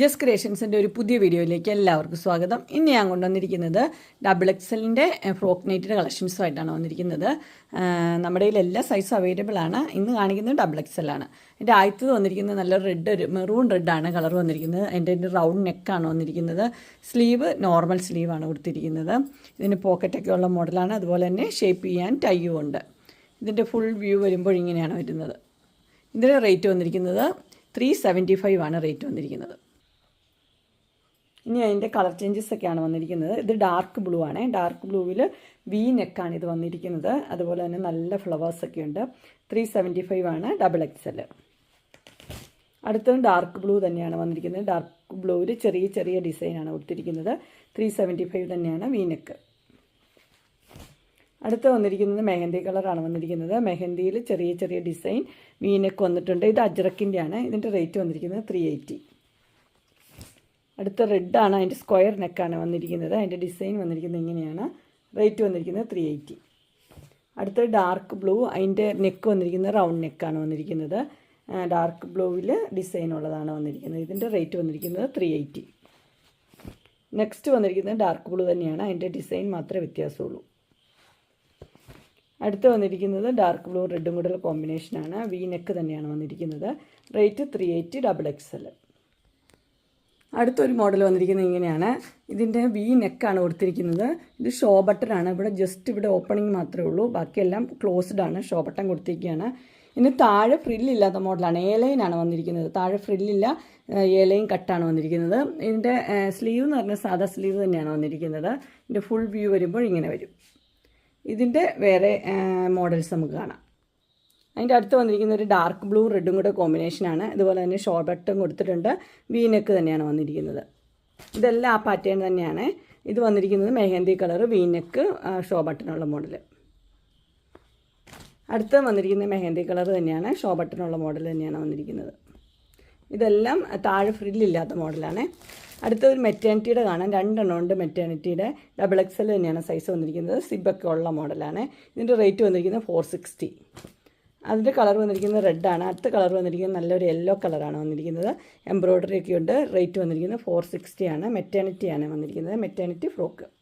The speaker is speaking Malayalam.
ജസ് ക്രിയേഷൻസിന്റെ ഒരു പുതിയ വീഡിയോയിലേക്ക് എല്ലാവർക്കും സ്വാഗതം. ഇന്ന് ഞാൻ കൊണ്ടുവന്നിരിക്കുന്നത് ഡബിൾ എക്സലിന്റെ ഫ്രോക്ക് നൈറ്റിന്റെ കളക്ഷൻസുമായിട്ടാണ് വന്നിരിക്കുന്നത്. നമ്മുടെ കയ്യിൽ എല്ലാ സൈസും അവൈലബിൾ ആണ്. ഇന്ന് കാണിക്കുന്നത് ഡബിൾ എക്സലാണ് എന്റെ ആദ്യത്തത് വന്നിരിക്കുന്നത് നല്ല റെഡ് ഒരു മെറൂൺ റെഡാണ് കളർ വന്നിരിക്കുന്നത്. എന്റെ ഒരു റൗണ്ട് നെക്കാണ് വന്നിരിക്കുന്നത്. സ്ലീവ് നോർമൽ സ്ലീവാണ് കൊടുത്തിരിക്കുന്നത്. ഇതിന് പോക്കറ്റൊക്കെ ഉള്ള മോഡലാണ് അതുപോലെ തന്നെ ഷേപ്പ് ചെയ്യാൻ ടൈയും ഉണ്ട്. ഇതിന്റെ ഫുൾ വ്യൂ വരുമ്പോൾ ഇങ്ങനെയാണ് വരുന്നത്. ഇതിന്റെ റേറ്റ് വന്നിരിക്കുന്നത് ത്രീ സെവന്റി ഫൈവ് ആണ് റേറ്റ് വന്നിരിക്കുന്നത്. ഇനി അതിന്റെ കളർ ചേഞ്ചസ് ഒക്കെയാണ് വന്നിരിക്കുന്നത്. ഇത് ഡാർക്ക് ബ്ലൂ ആണ്. ഡാർക്ക് ബ്ലൂവിൽ വി നെക്കാണ് ഇത് വന്നിരിക്കുന്നത്. അതുപോലെ തന്നെ നല്ല ഫ്ലവേഴ്സ് ഒക്കെ ഉണ്ട്. ത്രീ സെവന്റി ഫൈവ് ആണ് ഡബിൾ എക്സൽ അടുത്തത് ഡാർക്ക് ബ്ലൂ തന്നെയാണ് വന്നിരിക്കുന്നത്. ഡാർക്ക് ബ്ലൂവിൽ ചെറിയ ചെറിയ ഡിസൈനാണ് കൊടുത്തിരിക്കുന്നത്. ത്രീ സെവന്റി ഫൈവ് തന്നെയാണ് വി നെക്ക് അടുത്ത് വന്നിരിക്കുന്നത് മെഹന്തി കളറാണ് വന്നിരിക്കുന്നത്. മെഹന്തിയിൽ ചെറിയ ചെറിയ ഡിസൈൻ വീനക്ക് വന്നിട്ടുണ്ട്. ഇത് അജ്രക്കിന്റെയാണ് ഇതിന്റെ റേറ്റ് വന്നിരിക്കുന്നത് ത്രീ എയ്റ്റി അടുത്ത റെഡാണ് അതിന്റെ സ്ക്വയർ നെക്കാണ് വന്നിരിക്കുന്നത്. അതിന്റെ ഡിസൈൻ വന്നിരിക്കുന്നത് ഇങ്ങനെയാണ്. റേറ്റ് വന്നിരിക്കുന്നത് ത്രീ എയ്റ്റി അടുത്ത ഡാർക്ക് ബ്ലൂ അതിന്റെ നെക്ക് വന്നിരിക്കുന്നത് റൗണ്ട് നെക്കാണ് വന്നിരിക്കുന്നത്. ഡാർക്ക് ബ്ലൂവിൽ ഡിസൈൻ ഉള്ളതാണ് വന്നിരിക്കുന്നത്. ഇതിന്റെ റേറ്റ് വന്നിരിക്കുന്നത് ത്രീ എയ്റ്റി നെക്സ്റ്റ് വന്നിരിക്കുന്നത് ഡാർക്ക് ബ്ലൂ തന്നെയാണ്. അതിന്റെ ഡിസൈൻ മാത്രമേ വ്യത്യാസമുള്ളൂ. അടുത്ത് വന്നിരിക്കുന്നത് ഡാർക്ക് ബ്ലൂ റെഡും കൂടെ കോമ്പിനേഷനാണ് വി നെക്ക് തന്നെയാണ് വന്നിരിക്കുന്നത്. Rate three eighty double X അടുത്തൊരു മോഡൽ വന്നിരിക്കുന്നത് ഇങ്ങനെയാണ്. ഇതിന്റെ വി നെക്കാണ് കൊടുത്തിരിക്കുന്നത്. ഇത് ഷോ ബട്ടണാണ് ഇവിടെ ജസ്റ്റ് ഇവിടെ ഓപ്പണിംഗ് മാത്രമേ ഉള്ളൂ. ബാക്കിയെല്ലാം ക്ലോസ്ഡ് ആണ്. ഷോ ബട്ടൺ കൊടുത്തിരിക്കുകയാണ്. ഇനി താഴെ ഫ്രില്ലില്ലാത്ത മോഡലാണ് ആണ്. വന്നിരിക്കുന്നത്. താഴെ ഫ്രില്ലില്ല ഏലൈൻ ലൈൻ കട്ടാണ് വന്നിരിക്കുന്നത്. ഇതിന്റെ സ്ലീവ് എന്ന് പറഞ്ഞാൽ സാധാ സ്ലീവ് തന്നെയാണ് വന്നിരിക്കുന്നത്. ഇതിന്റെ ഫുൾ വ്യൂ വരുമ്പോൾ ഇങ്ങനെ വരും. ഇതിന്റെ വേറെ മോഡൽസ് നമുക്ക് കാണാം. അതിന്റെ അടുത്ത് വന്നിരിക്കുന്ന ഒരു ഡാർക്ക് ബ്ലൂ റെഡും കൂടെ കോമ്പിനേഷനാണ് അതുപോലെ തന്നെ ഷോർട്ട് ബട്ടൺ കൊടുത്തിട്ടുണ്ട്. വീനക്ക് തന്നെയാണ് വന്നിരിക്കുന്നത്. ഇതെല്ലാം ആ പാറ്റേൺ തന്നെയാണ്. ഇത് വന്നിരിക്കുന്നത് mehndi colour V neck neck show ബട്ടണുള്ള model അടുത്ത് വന്നിരിക്കുന്ന മെഹന്തി കളർ തന്നെയാണ് ഷോ ബട്ടണുള്ള മോഡൽ തന്നെയാണ് വന്നിരിക്കുന്നത്. ഇതെല്ലാം താഴെ ഫ്രില്ലില്ലാത്ത മോഡലാണ് അടുത്ത ഒരു മെറ്റേണിറ്റിയുടെ കാണാം. രണ്ടെണ്ണം ഉണ്ട് മെറ്റേണിറ്റിയുടെ ഡബിൾ എക്സൽ തന്നെയാണ് സൈസ് വന്നിരിക്കുന്നത്. സിബൊക്കെ ഉള്ള മോഡലാണ് ഇതിന്റെ റേറ്റ് വന്നിരിക്കുന്നത് ഫോർ സിക്സ്റ്റി അതിന്റെ കളർ വന്നിരിക്കുന്നത് റെഡാണ് അടുത്ത കളർ വന്നിരിക്കുന്നത് നല്ലൊരു യെല്ലോ കളറാണ് വന്നിരിക്കുന്നത്. എംബ്രോയ്ഡറി ഒക്കെ ഉണ്ട്. റേറ്റ് വന്നിരിക്കുന്നത് ഫോർ സിക്സ്റ്റി ആണ്. മെറ്റേണിറ്റി ആണ് വന്നിരിക്കുന്നത്. Maternity frock